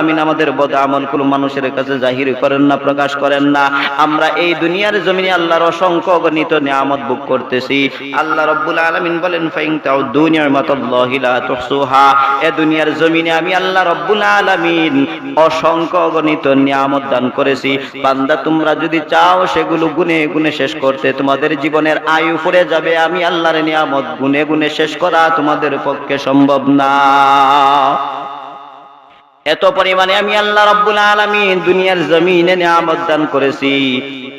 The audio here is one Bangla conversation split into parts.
আমিন, আমাদের বদ আমল কোন মানুষের কাছে জাহির করেন না, প্রকাশ করেন না। আমরা এই দুনিয়ার জমিনে আল্লাহর অসংখ্য গণিত নিয়ামত ভোগ করতেছি। আল্লাহ রব্বুল আলামিন বলেন, ফাইন তাও দুনিয়ার মাতাল্লাহি লা তুহসুহা। এ দুনিয়ার জমিনে আমি আল্লাহ রব্বুল আলামিন অসংখ্য গণিত নিয়ামত দান করেছি। বান্দা, তোমরা যদি চাও সেগুলো গুনে গুনে শেষ করতে, তোমাদের জীবনের আয়ু ফুরে যাবে। আমি আল্লাহর নিয়ামত গুনে গুনে শেষ করা তোমাদের পক্ষে সম্ভব না। এত পরিমাণে আমি আল্লাহ রব্বুল আলমী দুনিয়ার জমিনে নিয়ামত দান করেছি।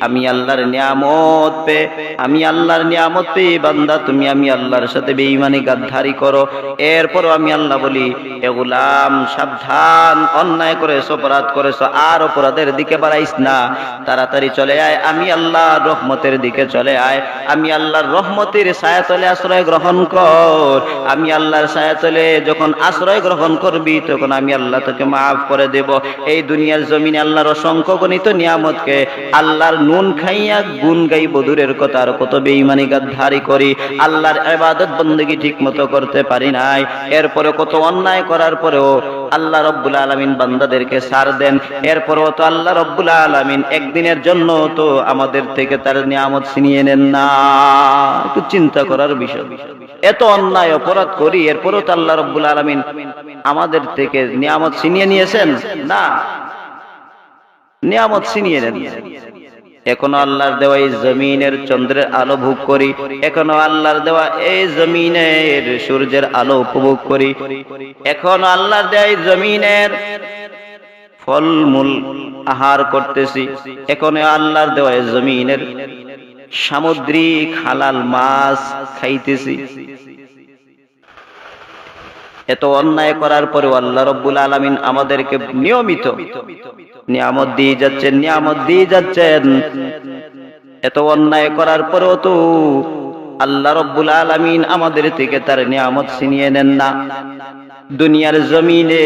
আমি আল্লাহর নিয়ামত পে আমি আল্লাহর নিয়ামত পে বান্দা, তুমি আমি আল্লাহর সাথে বেঈমানি গাদ্দারি করো। এরপর আমি আল্লাহ বলি, এ গোলাম, সাবধান, অন্যায় করেছ, অপরাধ করেছ, আর অপরাধের দিকে বাড়াইস না। তাড়াতাড়ি চলে আয়, আমি আল্লাহর রহমতের দিকে চলে আয়। আমি আল্লাহর রহমতের ছায়াতলে আশ্রয় গ্রহণ কর। আমি আল্লাহর ছায়াতলে যখন আশ্রয় গ্রহণ করবি, তখন আমি আল্লাহ তোকে মাফ করে দেব। এই দুনিয়ার জমিনে আল্লাহর অসংখ্য গণিত নিয়ামতকে আল্লাহর নুন খাইয়া গুন গাই বধুরের কথা, আর কত বেঈমানি গাদ্ধারি করি, আল্লাহর ইবাদত বন্দেগী ঠিক মতো করতে পারি নাই। এরপরে কত অন্যায় করার পরেও আল্লাহ রব্বুল আলমিন বান্দাদেরকে সার দেন। এরপরেও তো আল্লাহ রব্বুল আলমিন একদিনের জন্য তো আমাদের থেকে তার নিয়ামত ছিনিয়ে নেন না। একটু চিন্তা করার বিষয়। এত অন্যায় অপরাধ করি, এরপরেও তো আল্লাহ রব্বুল আলমিন আমাদের থেকে নিয়ামত ছিনিয়ে নিয়েছেন? না। নিয়ামত ছিনিয়ে নেন। এখনও আল্লাহর দেওয়া এই জমিনের চন্দ্রের আলো ভোগ করি, এখনও আল্লাহর দেওয়া এই জমিনের সূর্যের আলো উপভোগ করি, এখনও আল্লাহর দেওয়া এই জমিনের ফলমূল আহার করতেছি, এখনও আল্লাহর দেওয়া এই জমিনের সামুদ্রিক হালাল মাছ খাইতেছি। এত অন্যায় করার পরেও আল্লাহ রব্বুল আলমিন আমাদেরকে নিয়মিত নিয়ামত দিয়ে যাচ্ছেন, নিয়ামত দিয়ে যাচ্ছেন। এত অন্যায় করার পরেও তো আল্লাহ রব্বুল আলমিন আমাদের থেকে তার নিয়ামত ছিনিয়ে নেন না। দুনিয়ার জমিনে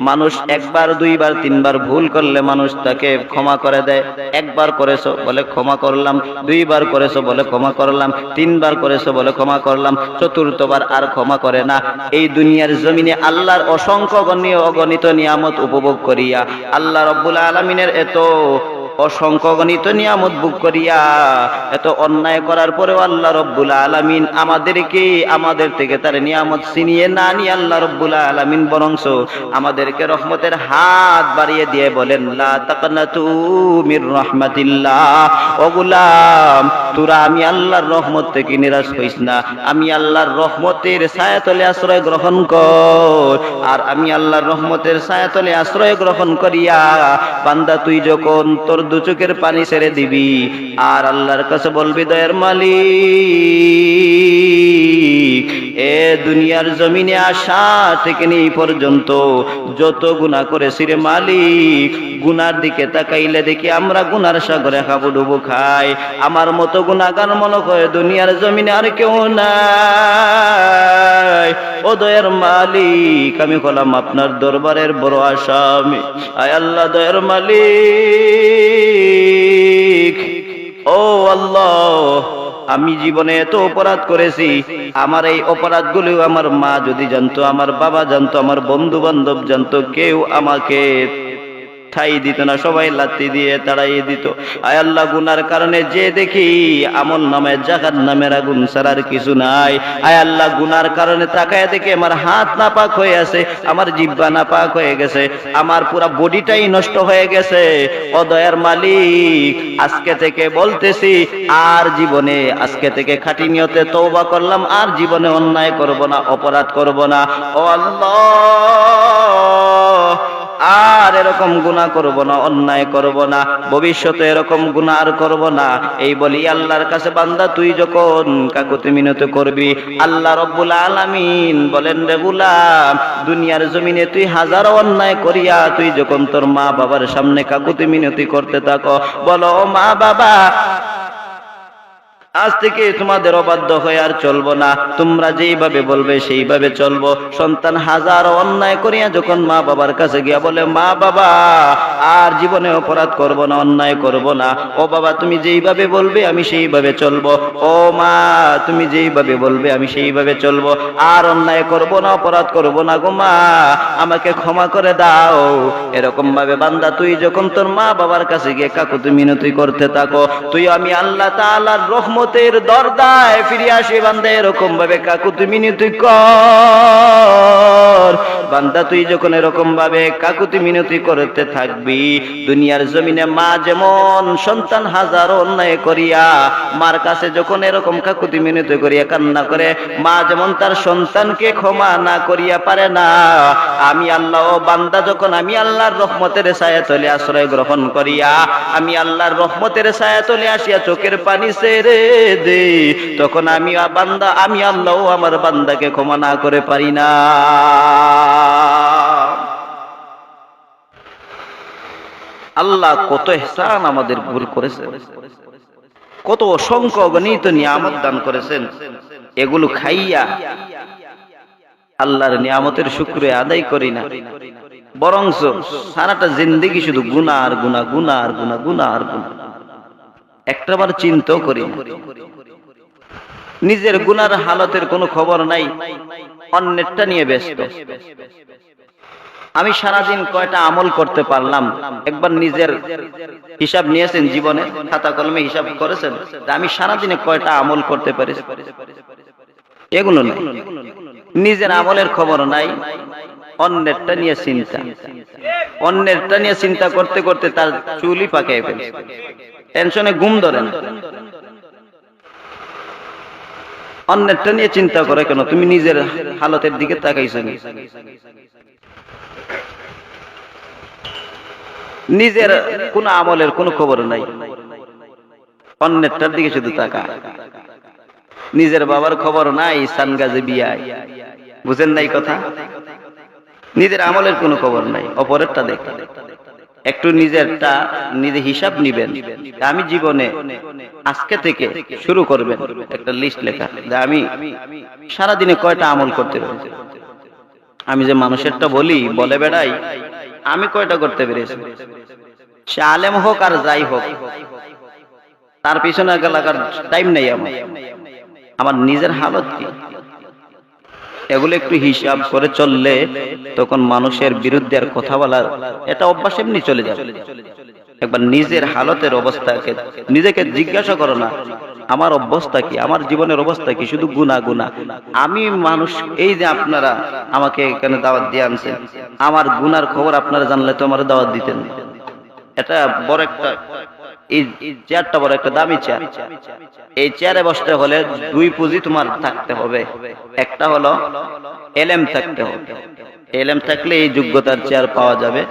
মানুষ একবার, দুইবার, তিনবার ভুল করলে মানুষ তাকে ক্ষমা করে দেয়। একবার করেছ বলে ক্ষমা করলাম, দুইবার করেছ বলে ক্ষমা করলাম, তিনবার করেছ বলে ক্ষমা করলাম, চতুর্থবার আর ক্ষমা করে না। এই দুনিয়ার জমিনে আল্লাহর অসংখ্য অগণিত নিয়ামত উপভোগ করিয়া আল্লাহ রব্বুল আলমিনের এত অসংখ্য গণিত নিয়ামত বুক করিয়া এত অন্যায় করার পরেও আল্লাহ রব্বুল আলামিন আমাদেরকে, আমাদের থেকে তার নিয়ামত ছিনিয়ে না নিয়ে আল্লাহ রব্বুল আলামিন বরংস আমাদেরকে রহমতের হাত বাড়িয়ে দিয়ে বলেন মির রাহমাতিল্লাহ। ও তোরা আমি আল্লাহর রহমত থেকে নিরাশ হইস না। আমি আল্লাহর রহমতের ছায়াতলে আশ্রয় গ্রহণ কর। আর আমি আল্লাহর রহমতের ছায়াতলে আশ্রয় গ্রহণ করিয়া, বান্দা, তুই যখন তোর দু চোখের পানি ছেড়ে দিবি। আর আল্লাহর কাছে বলবি, দয়ের মালিক, এ দুনিয়ার জমিনে আসা থেকে নেই পর্যন্ত যত গুণা করেছি রে মালিক, গুনার দিকে তাকাইলে দেখি আমরা গুনার সাগরে খাব, ডুবো, খাই। আমার মতো গুণাগার মনে করে দুনিয়ার জমিনে আর কেউ নাই। ও দয়ের মালিক, আমি হলাম আপনার দরবারের বড় আসামি। আয় আল্লাহ দয়ের মালিক। ও আল্লাহ, আমি জীবনে এত অপরাধ করেছি, আমার এই অপরাধগুলো আমার মা যদি জানতো, আমার বাবা জানতো, আমার বন্ধু বান্ধব জানতো, কেউ আমাকে ঠাই দিত না, সবাই লাত্তি দিয়ে তাড়াইয়ে দিত। আয় আল্লাহ, গুনার কারণে যে দেখি আমল নামে জাকাত নামের আগুন ছাড়ার কিছু নাই। আয় আল্লাহ, গুনার কারণে তাকায় দেখে আমার হাত না পাক হয়ে আছে, আমার জিব্বা না পাক হয়ে গেছে, আমার পুরা বডিটাই নষ্ট হয়ে গেছে। অদয়ার মালিক, আজকে থেকে বলতেছি, আর জীবনে আজকে থেকে খাটি নিয়তে তৌবা করলাম, আর জীবনে অন্যায় করব না, অপরাধ করব না। ও আল্লাহ! আর এরকম গুনাহ করব না, অন্যায় করব না, ভবিষ্যতে এরকম গুনাহ আর করব না। এই বলি, আল্লাহর কাছে বান্দা, তুই যখন কাকুতি মিনতি করবি, আল্লাহ রব্বুল আলামিন বলেন, রে গুলাম, দুনিয়ার জমিনে তুই হাজারো অন্যায় করিয়া, তুই যখন তোর মা বাবার সামনে কাকুতি মিনতি করতে থাকো, বলো মা বাবা আজ থেকে তোমাদের অবাধ্য হয়ে আর চলবো না। তোমরা যেইভাবে বলবে সেইভাবে চলবো। সন্তান হাজার অন্যায় করিয়া যখন মা বাবার কাছে গিয়া বলে, মা বাবা, আর জীবনে অপরাধ করব না, অন্যায় করব না। ও বাবা, তুমি যেইভাবে বলবে আমি সেইভাবে চলবো। ও মা, তুমি যেইভাবে বলবে আমি সেইভাবে চলবো। আর অন্যায় করব না, অপরাধ করব না গো মা, আমাকে ক্ষমা করে দাও। এরকম ভাবে বান্দা, তুই যখন তোর মা বাবার কাছে গিয়ে কাকুতি মিনতি করতে থাকো। তুই আমি আল্লাহ তাআলার রহমতের দরদায় ফিরে আসি, বান্দা এরকম ভাবে কাকুতি মিনতি কর। বান্দা, তুই যখন এরকম ভাবে কাকুতি মিনতি করতে থাকবি। দুনিয়ার জমিনে মা যেমন সন্তান হাজার অন্যায় করিয়া, মার কাছে যখন এরকম কাকুতি মিনতি করিয়া কান্না করে। মা যেমন তার সন্তানকে ক্ষমা না করিয়া পারে না, আমি আল্লাহ বান্দা যখন আমি আল্লাহর রহমতের ছায়া তলে আশ্রয় গ্রহণ করিয়া, আমি আল্লাহর রহমতের ছায়া তলে আসিয়া চোখের পানি সেরে দে তখন আমি বান্দা, আমি আল্লাহ আমার বান্দাকে ক্ষমা না করে পারি না। আল্লাহ কত এহসান আমাদের ভুল করেছেন। কত অসংখ্য অগণিত নিয়ামত দান করেছেন। এগুলো খাইয়া আল্লাহর নিয়ামতের শুক্রে আদায় করি না। বরংস সারাটা জিন্দেগি শুধু গুণা আর গুণা গুনা আর গুনা গুণা আর গুণা একটাবার চিন্তাও করি নিজের গুনার হালতের কোনো খবর নাই, অন্যেরটা নিয়ে ব্যস্ত। আমি সারাদিন কয়টা আমল করতে পারলাম, একবার নিজের হিসাব নিয়েছেন জীবনে, খাতা কলমে হিসাব করেছেন আমি সারাদিনে কয়টা আমল করতে পারি এগুলো নাই। নিজের আমলের খবর নাই, অন্যেরটা নিয়ে চিন্তা। অন্যেরটা নিয়ে চিন্তা করতে করতে তার চুলই পাকায় ফেলছে টেনশনে ঘুম ধরে না। অন্যেরটা নিয়ে চিন্তা করে কেন? তুমি নিজের হালতের দিকে তাকাইছো? নিজের কোন আমলের কোনো খবর নাই। অন্যেরটার দিকে শুধু তাকা। নিজের বাবার খবর নাই, সানগাজে বিয়ায়। বুঝেন নাই কথা? নিজের আমলের কোনো খবর নাই, অপরেরটা দেখ। একটু নিজেরটা নিজে হিসাব নিবেন। আমি জীবনে আজকে থেকে শুরু করবেন একটা লিস্ট লেখা, যে আমি সারাদিনে কয়টা আমল করতে পেরেছি। আমি যে মানুষেরটা বলি, বলে বেড়াই, আমি কয়টা করতে পেরেছি। সে আলেম হোক আর যাই হোক, তার পিছনে লাগার টাইম নেই আমার। আমার নিজের হালত কি? এগুলো একটু হিসাব করে চললে তখন মানুষের বিরুদ্ধে আর কথা বলার এটা অভ্যাস এমনি চলে যাবে। একবার নিজের হালতের অবস্থাকে নিজেকে জিজ্ঞাসা করো না, আমার অবস্থা কি, আমার জীবনের অবস্থা কি, শুধু গুণা গুণা। আমি মানুষ, এই যে আপনারা আমাকে এখানে দাওয়াত দিয়ে আনছেন, আমার গুনার খবর আপনারা জানলে তো আমার দাওয়াত দিতেন। এটা বড় একটা এই চেয়ারটা বড় একটা দামি চেয়ার এই চেয়ারে বসতে হলে দুই পুঁজি তোমার থাকতে হবে। একটা হলো এলএম থাকতে হবে। এলএম থাকলে এই যোগ্যতার চেয়ার পাওয়া যাবে।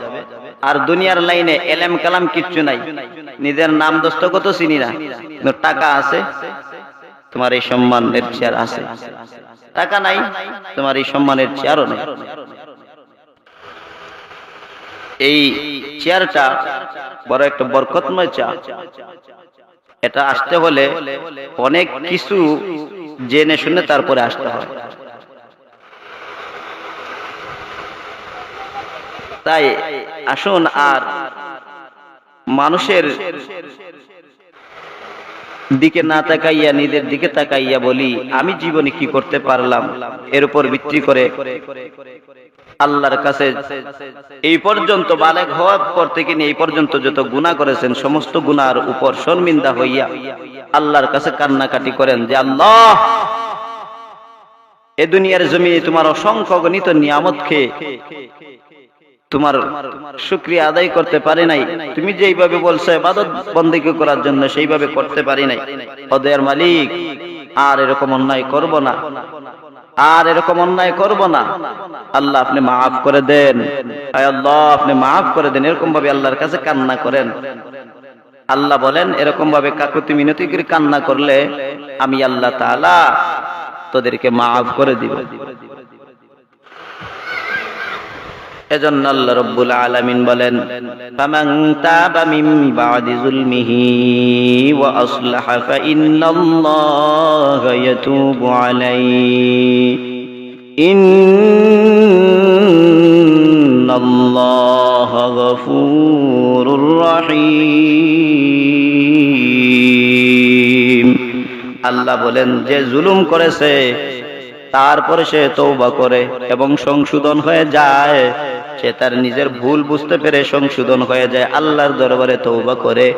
আর দুনিয়ার লাইনে এলএম কালাম কিচ্ছু নাই। নিজের নাম দস্তগত চিনি না। টাকা আছে, তোমার এই সম্মানের চেয়ার আছে। টাকা নাই, তোমার এই সম্মানের চেয়ারও নেই। এই চেয়ারটা বড় একটা বরকতময় চা। এটা আসতে হলে অনেক কিছু জেনে শুনে তারপরে আসতে হয়। তাই আসুন আর মানুষের দিকে না তাকাইয়া, নিজের দিকে তাকাইয়া বলি, আমি জীবনে কি করতে পারলাম? এর উপর ভিত্তি করে আল্লাহর কাছে এই পর্যন্ত বালেক হওয়ার পর থেকে এই পর্যন্ত যত গুনাহ করেছেন, সমস্ত গুনার উপর শর্মিন্দা হইয়া আল্লাহর কাছে কান্নাকাটি করেন যে, আল্লাহ, এ দুনিয়ার জমিনে তোমার অসংখ্য গণিত নিয়ামত খেয়ে তোমার শুক্রিয়া আদায় করতে পারি নাই। তুমি যেইভাবে বলছো ইবাদত বন্দেগী করার জন্য সেইভাবে করতে পারি নাই। ওদের মালিক, আর এরকম অন্যায় করব না। আর এরকম অন্যায় করব না। আল্লাহ আপনি মাফ করে দেন। আল্লাহ, আপনি মাফ করে দেন। এরকম ভাবে আল্লাহর কাছে কান্না করেন। আল্লাহ বলেন এরকম ভাবে কাকুতি মিনতি করে কান্না করলে আমি আল্লাহ তাআলা তোদেরকে মাফ করে দিব। এজন্য আল্লাহ রব্বুল আলামিন বলেন, ফামান তাবা মিন বাদি যুলমিহি ওয়া আসলাহা ফা ইন্নাল্লাহা ইয়াতুবু আলাইহি। ইন্নাল্লাহা গফুরুর রহিম। আল্লাহ বলেন, যে জুলুম করেছে, তারপরে সে তৌবা করে এবং সংশোধন হয়ে যায়। সে তার নিজের ভুল বুঝতে পেরে সংশোধন হয়ে যায়। আল্লাহর দরবারে তৌবা করে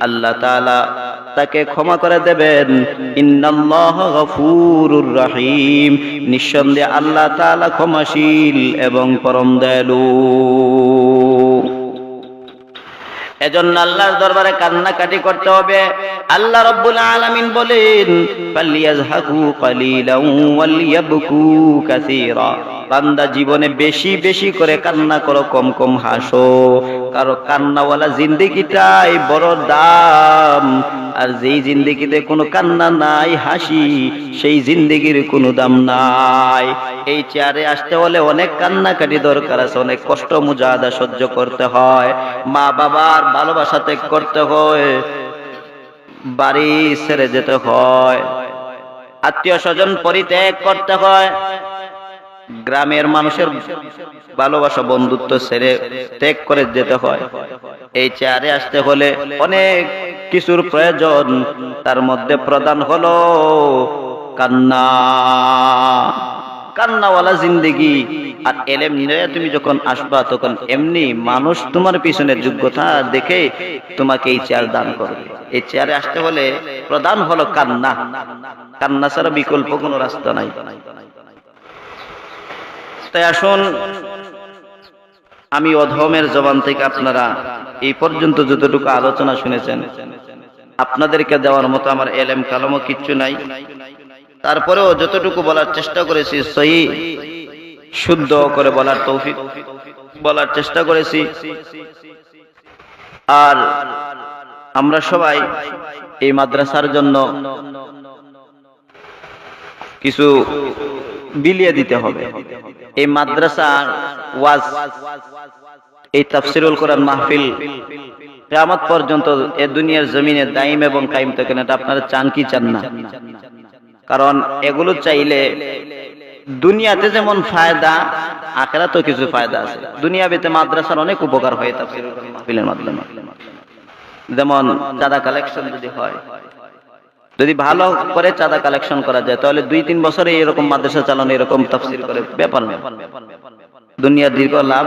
আল্লাহ তাআলা তাকে ক্ষমা করে দেবেন। রহিম। নিঃসন্দেহে আল্লাহ তাআলা ক্ষমাশীল এবং পরম দয়ালু। এজন্য আল্লাহর দরবারে কান্নাকাটি করতে হবে। আল্লাহ রব্বুল আলামিন বলেন, ফালিয়াজহাকু কালিলাও ওয়ালিয়াবকু কাসীরা। বান্দা জীবনে বেশি বেশি করে কান্না করো, কম কম হাসো। কারও কান্নাওয়ালা জিন্দেগিটাই বড় দাম। আর যেই জিন্দেগিতে কোনো কান্না নাই, হাসি, সেই জিন্দেগির কোনো দাম নাই। এই চেয়ারে আসতে হলে অনেক কান্নাকাটি দরকার আছে, অনেক কষ্ট মুজাহাদা সহ্য করতে হয়। মা বাবার ভালোবাসা ত্যাগ করতে হয়, বাড়ি ছেড়ে যেতে হয়। আত্মীয় স্বজন পরিত্যাগ করতে হয় গ্রামের মানুষের ভালোবাসা বন্ধুত্ব ছেড়ে ত্যাগ করে যেতে হয়। এই চেয়ারে আসতে হলে অনেক কিছুর প্রয়োজন। তার মধ্যে প্রধান হলো কান্না। কান্নাওয়ালা জিন্দেগি। আর এলেম নিয়ে তুমি যখন আসবা, তখন এমনি মানুষ তোমার পিছনে যোগ্যতা দেখে তোমাকে এই চেয়ার দান করবে। এই চেয়ারে আসতে হলে প্রধান হলো কান্না। কান্না ছাড়া বিকল্প কোনো রাস্তা নাই। তাই আসুন, আমি অধমের জবান থেকে আপনারা এই পর্যন্ত যতটুকু আলোচনা শুনেছেন, আপনাদেরকে দেওয়ার মতো আমার এলেম কালামও কিচ্ছু নাই। তারপরেও যতটুকু বলার চেষ্টা করেছি, সহি, শুদ্ধ করে বলার তৌফিক বলার চেষ্টা করেছি। আর আমরা সবাই এই মাদ্রাসার জন্য কিছু বিলিয়ে দিতে হবে। এই মাদ্রাসা ওয়াজ, এই তাফসিরুল কোরআন মাহফিল কিয়ামত পর্যন্ত এ দুনিয়ার জমিনে দাইম এবং কায়েম থাকেন এটা আপনারা চান কি চান না? কারণ এগুলো চাইলে দুনিয়াতে যেমন ফায়দা আখেরা তো কিছু ফায়দা আছে। দুনিয়াবিতে মাদ্রাসার অনেক উপকার হয় তাফসিরুল মাহফিলের মাধ্যমে। যেমন চাঁদা কালেকশন যদি হয় যদি ভালো করে চাঁদা কালেকশন করা যায়, তাহলে দুই তিন বছরে এরকম মাদ্রাসা চালানো এরকম তাফসির করে। ব্যাপার না। দুনিয়ার দীর্ঘ লাভ।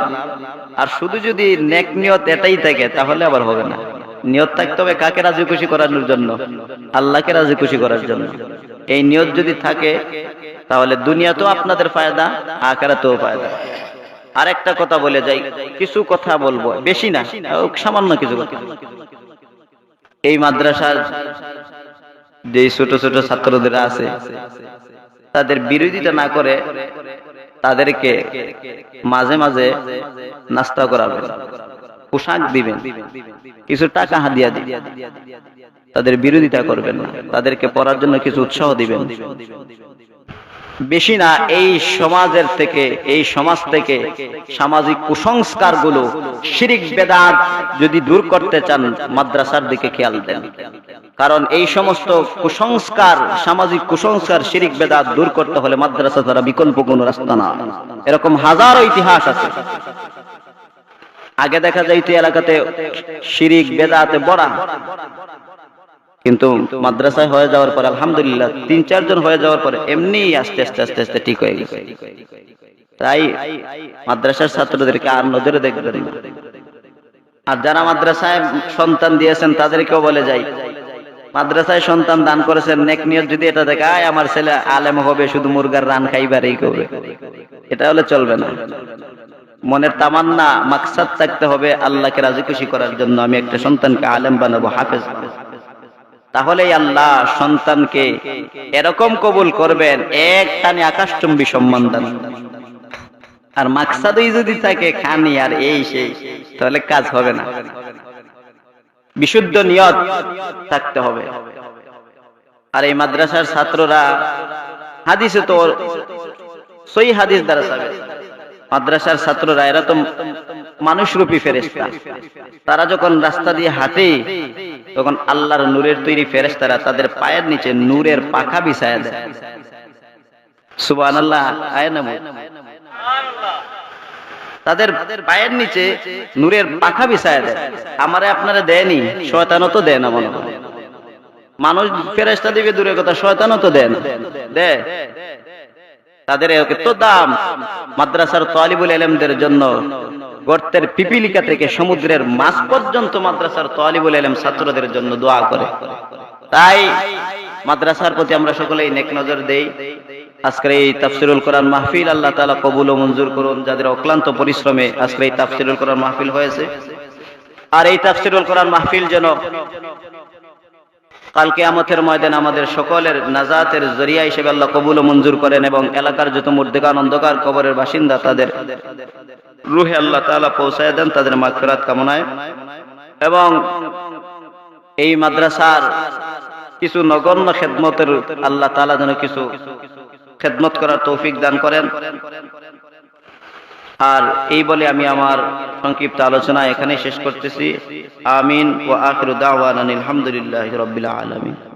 আর শুধু যদি নেক নিয়ত এটাই থাকে, তাহলে আবার হবে না। নিয়ত থাকতে হবে কাকে রাজি খুশি করানোর জন্য? আল্লাহকে রাজি খুশি করার জন্য। এই নিয়ত যদি থাকে, তাহলে দুনিয়াতেও আপনাদের ফায়দা, আখেরাতেও ফায়দা। আর একটা কথা বলে যাই, কিছু কথা বলব। বেশি না সামান্য কিছু কথা। এই মাদ্রাসার যে ছোট ছোট ছাত্রদের আছে, তাদের বিরোধিতা না করে তাদেরকে মাঝে মাঝে নাস্তা করাবেন পোশাক দিবেন, কিছু টাকা হাদিয়া দিবেন তাদের বিরোধিতা করবেন না, তাদেরকে পড়ার জন্য কিছু উৎসাহ দিবেন। বেশি না, এই সমাজের থেকে, এই সমাজ থেকে সামাজিক কুসংস্কারগুলো শিরিক বেদাত যদি দূর করতে চান, মাদ্রাসার দিকে খেয়াল দেন। কারণ এই সমস্ত কুসংস্কার, সামাজিক কুসংস্কার, শিরিক বেদাত দূর করতে হলে মাদ্রাসা ছাড়া বিকল্প কোনো রাস্তা না। এরকম হাজারো ইতিহাস আছে। আগে দেখা যাইত এলাকাতে শিরিক বেদাতে বড়া কিন্তু মাদ্রাসায় হয়ে যাওয়ার পর আলহামদুলিল্লাহ তিন, চারজন হয়ে যাওয়ার পর এমনি আস্তে আস্তে আস্তে আস্তে ঠিক হয়ে গেছে। তাই মাদ্রাসার ছাত্রদেরকে আর নজরে দেখবেন আর যারা মাদ্রাসায় সন্তান দিয়েছেন, তাদেরকেও বলে যাই, মাদ্রাসায় সন্তান দান করেছেন, নেক নিয়ত যদি এটা দেখে আয় আমার ছেলে আলেম হবে, শুধু মুরগার রান খাইবার এই করবে। এটা হলে চলবে না। মনের তামান্না, মাকসাদ থাকতে হবে, আল্লাহকে রাজি খুশি করার জন্য আমি একটা সন্তানকে আলেম বানাবো, হাফেজ হাফেজ তাহলে আল্লাহ সন্তানকে এরকম কবুল করবেন, এক টানে আকাশচুম্বী সম্মান দান আর মাকসাদই যদি থাকে খানি আর এই সেই তাহলে কাজ হবে না। বিশুদ্ধ নিয়ত থাকতে হবে। আর এই মাদ্রাসার ছাত্ররা, হাদিসে তো সই হাদিস দ্বারা সাবেত। মাদ্রাসার ছাত্ররা এরা তো মানুষরূপী ফেরেস্তা তারা যখন রাস্তা দিয়ে হাঁটে, তখন আল্লাহর নূরের তৈরি ফেরেস্তারা তাদের পায়ের নিচে নূরের পাখা বিছায় দেয়। সুবান আল্লাহ তাদের পায়ের নিচে নূরের পাখা দেয়। আমারে আপনারা দেয়নি, শয়তানও তো দেয় না মনে মানুষ ফেরেস্তা দিবে দূরের কথা, শয়তানও তো দেন দেয় তাদের এত দাম মাদ্রাসার তালিবুল এলেমদের জন্য গর্তের পিপিলিকা থেকে সমুদ্রের মাছ পর্যন্ত মাদ্রাসার তালিবুল এলেম ছাত্রদের জন্য দোয়া করে। তাই মাদ্রাসার প্রতি আমরা সকলেই নেক নজর দেই। আজকের এই তাফসিরুল কোরআন মাহফিল আল্লাহ তাআলা কবুল ও মঞ্জুর করুন, যাদের অক্লান্ত পরিশ্রমে আজকের এই তাফসিরুল কোরআন মাহফিল হয়েছে। আর এই তাফসিরুল কোরআন মাহফিল যেন কালকে আমতের ময়দান আমাদের সকলের নাজাতের জরিয়া হিসেবে আল্লাহ কবুল ও মঞ্জুর করেন এবং এলাকার যত মুর্দেগান অন্ধকার কবরের বাসিন্দা তাদের রুহে আল্লাহ তাআলা পৌঁছায় দেন তাদের মাগফিরাত কামনায়। এবং এই মাদ্রাসার কিছু নগণ্য খেদমতের আল্লাহ তালা যেন কিছু খেদমত করার তৌফিক দান করেন। আর এই বলে আমি আমার সংক্ষিপ্ত আলোচনা এখানে শেষ করতেছি। আমিন ও আখরুদ্দাওয়ান আলহামদুলিল্লাহ রবিল্লা আলমিন।